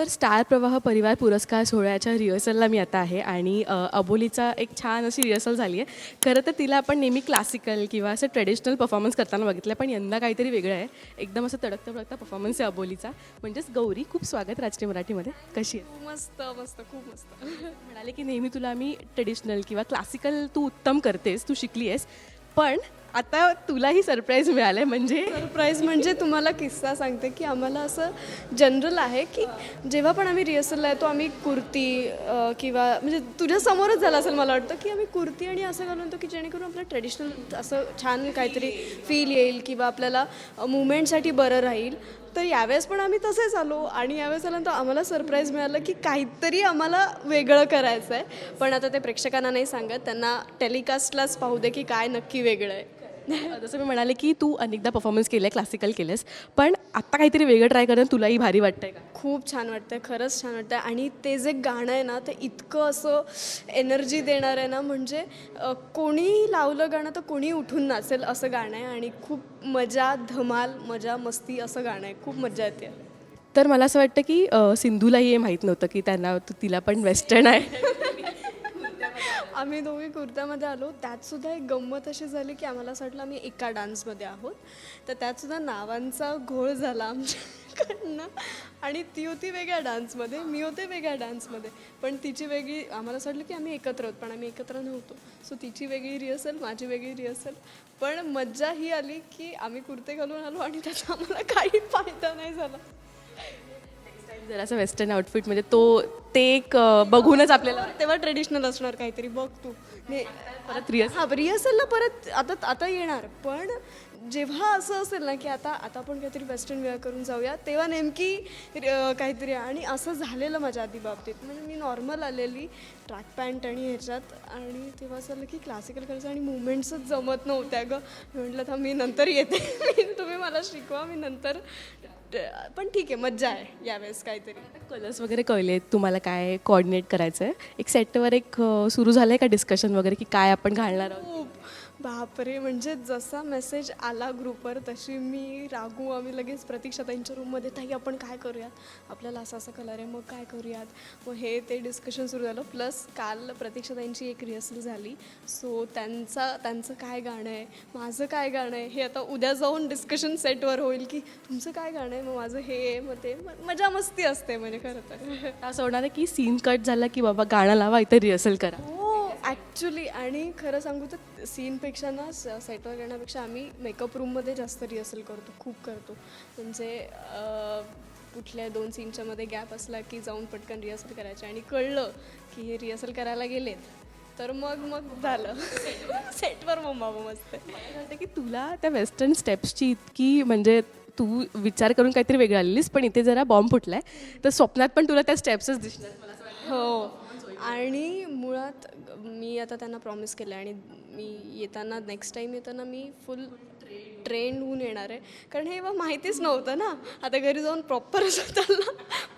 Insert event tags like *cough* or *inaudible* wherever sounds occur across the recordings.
तर स्टार प्रवाह परिवार पुरस्कार सोहळ्याच्या रिहर्सलला मी आता आहे आणि अबोलीचा एक छान अशी रिहर्सल झाली आहे खरं तर तिला आपण नेहमी क्लासिकल किंवा असं ट्रेडिशनल परफॉर्मन्स करताना बघितलं पण यंदा काहीतरी वेगळं आहे. एकदम असं तडकता तडकता परफॉर्मन्स आहे अबोलीचा. म्हणजेच गौरी खूप स्वागत राजकीय मराठीमध्ये. कशी आहे? मस्त मस्त खूप मस्त. *laughs* म्हणाले की नेहमी तुला आम्ही ट्रेडिशनल किंवा क्लासिकल तू उत्तम करतेस तू शिकली आहेस पण आता तुलाही सरप्राईज मिळालं आहे म्हणजे? सरप्राईज म्हणजे तुम्हाला किस्सा सांगते की आम्हाला असं जनरल आहे की जेव्हा पण आम्ही रिहर्सलला येतो आम्ही कुर्ती किंवा म्हणजे तुझ्यासमोरच झालं असेल मला वाटतं की आम्ही कुर्ती आणि असं घालून येतो की जेणेकरून आपलं ट्रेडिशनल असं छान काहीतरी फील येईल किंवा आपल्याला मुवमेंटसाठी बरं राहील. तर यावेळेस पण आम्ही तसेच आलो आणि यावेळेस आल्यानंतर आम्हाला सरप्राईज मिळालं की काहीतरी आम्हाला वेगळं करायचं आहे पण आता ते प्रेक्षकांना नाही सांगत त्यांना टेलिकास्टलाच पाहू दे की काय नक्की वेगळं आहे. *laughs* जसं मी म्हणाले की तू अनेकदा परफॉर्मन्स केलं आहे क्लासिकल केलंस पण आता काहीतरी वेगळं ट्राय करणं तुलाही भारी वाटतंय का? खूप छान वाटतंय खरंच छान वाटतंय. आणि ते जे गाणं आहे ना ते इतकं असं एनर्जी देणार आहे ना म्हणजे अ, कोणीही लावलं गाणं तर कोणी उठून नाचेल असं गाणं आहे. आणि खूप मजा धमाल मजा मस्ती असं गाणं आहे. खूप मजा येते. तर मला असं वाटतं की सिंधूलाही हे माहीत नव्हतं की त्यांना तू- तिला पण वेस्टर्न आहे. आम्ही दोघी कुर्त्यामध्ये आलो. त्यातसुद्धा एक गंमत अशी झाली की आम्हाला असं वाटलं आम्ही एका डान्समध्ये आहोत. तर त्यातसुद्धा नावांचा घोळ झाला आमच्याकडनं. आणि ती होती वेगळ्या डान्समध्ये मी होते वेगळ्या डान्समध्ये. पण तिची वेगळी आम्हाला असं वाटलं की आम्ही एकत्र आहोत पण आम्ही एकत्र नव्हतो. सो तिची वेगळी रिहर्सल माझी वेगळी रिहर्सल पण मज्जा ही आली की आम्ही कुर्ते घालून आलो आणि त्याचा आम्हाला काही फायदा नाही झाला. जरासं वेस्टर्न आउटफिट म्हणजे तो ते एक बघूनच आपल्याला तेव्हा ट्रेडिशनल असणार काहीतरी बघ तू. ने- परत रिअस हा रिहर्सलला परत आता आता येणार. पण जेव्हा असं असेल ना की आता आता आपण काहीतरी वेस्टर्न वेअर करून जाऊया तेव्हा नेमकी काहीतरी आणि असं झालेलं माझ्या आधी बाबतीत. म्हणजे मी नॉर्मल आलेली ट्रॅक पॅन्ट आणि ह्याच्यात आणि तेव्हा असं झालं की क्लासिकल करायचं आणि मुवमेंट्सच जमत नव्हत्या ग. म्हटलं था मी नंतर येते. *laughs* तुम्ही मला शिकवा मी नंतर पण ठीक आहे मज्जा आहे यावेळेस काहीतरी. कलर्स वगैरे कळले तुम्हाला काय कोऑर्डिनेट करायचं आहे एक सेटवर एक सुरू झालं आहे का डिस्कशन वगैरे की काय आपण घालणार आहोत? बापरे म्हणजे जसा मेसेज आला ग्रुपवर तशी मी रागू आम्ही लगेच प्रतीक्षाताईंच्या रूममध्ये ताई आपण काय करूयात? आपल्याला असा असा कलर आहे मग काय करूयात? मग हे ते डिस्कशन सुरू झालं. प्लस काल प्रतीक्षाताईंची एक रिहर्सल झाली. सो त्यांचा त्यांचं काय गाणं आहे? माझं काय गाणं आहे? हे आता उद्या जाऊन डिस्कशन सेटवर होईल की तुमचं काय गाणं आहे? मग माझं हे आहे मग ते मजा मस्ती असते म्हणजे खरं तर. *laughs* असं होणार आहे की सीन कट झाला की बाबा गाणं लावा इथे रिहर्सल करा. हो. ॲक्च्युली आणि खरं सांगू तर सीनपेक्षा ना सेटवर करण्यापेक्षा आम्ही मेकअप रूममध्ये जास्त रिहर्सल करतो खूप करतो. म्हणजे कुठल्या दोन सीनच्या मध्ये गॅप असला की जाऊन पटकन रिहर्सल करायचे. आणि कळलं की हे रिहर्सल करायला गेलेत तर मग मग झालं. सेटवर मम्मा मस्त वाटतं की तुला त्या वेस्टर्न स्टेप्सची इतकी म्हणजे तू विचार करून काहीतरी वेगळं आलेलीस पण इथे जरा बॉम्ब फुटलाय. तर स्वप्नात पण तुला त्या स्टेप्सच दिसणार. मला असं वाटतं. हो. आणि मुळात मी आता त्यांना प्रॉमिस केलं आहे आणि मी येताना नेक्स्ट टाईम येताना मी फुल ट्रेंड होऊन येणार आहे. कारण हे बा माहितीच नव्हतं ना. आता घरी जाऊन प्रॉपर स्वतःला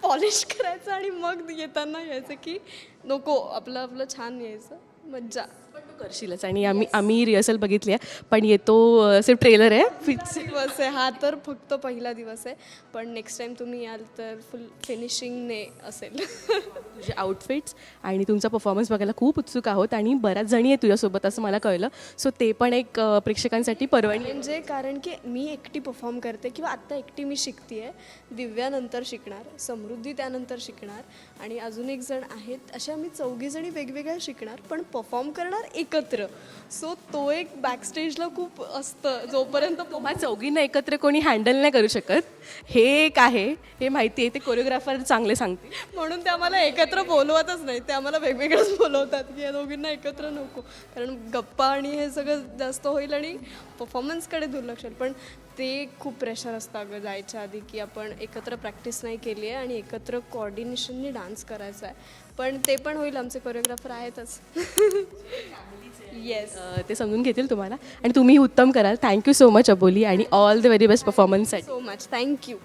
पॉलिश करायचं आणि मग येताना यायचं की नको आपलं आपलं छान यायचं. मज्जा. पण तू करशीलच. आणि आम्ही आम्ही रिहर्सल बघितली आहे. पण येतो अ, सिर्फ ट्रेलर आहे. फिक्स दिवस आहे. हा तर फक्त पहिला दिवस आहे. पण नेक्स्ट टाईम तुम्ही याल तर फुल फिनिशिंगने असेल. तुझे आउटफिट्स आणि तुमचा परफॉर्मन्स बघायला खूप उत्सुक आहोत आणि बऱ्याच जणी आहे तुझ्यासोबत असं मला कळलं. सो ते पण एक प्रेक्षकांसाठी पर्वणी. आहे. म्हणजे कारण की मी एकटी परफॉर्म करते किंवा आत्ता एकटी मी शिकते आहे दिव्यानंतर शिकणार समृद्धी त्यानंतर शिकणार आणि अजून एक जण आहेत. अशा मी चौघीजणी वेगवेगळ्या शिकणार पण परफॉर्म करणार एकत्र. सो तो एक बॅकस्टेजला खूप असतं. जोपर्यंत तुम्हा चौघींना एकत्र कोणी हँडल नाही करू शकत हे एक आहे. हे माहिती आहे ते कोरिओग्राफर चांगले सांगते म्हणून ते आम्हाला एकत्र बोलवतच नाही. ते आम्हाला वेगवेगळंच बोलवतात की या दोघींना एकत्र नको. कारण गप्पा आणि हे सगळं जास्त होईल आणि परफॉर्मन्सकडे दुर्लक्ष होईल. पण ते खूप प्रेशर असतं अगं जायच्या आधी की आपण एकत्र प्रॅक्टिस नाही केली आहे आणि एकत्र कॉर्डिनेशनने डान्स करायचा आहे. पण ते पण होईल आमचे कोरिओग्राफर आहेतच. *laughs* येस ते समजून घेतील तुम्हाला. आणि तुम्ही उत्तम कराल. थँक्यू सो मच अबोली आणि ऑल द व्हेरी बेस्ट परफॉर्मन्ससाठी सो मच थँक्यू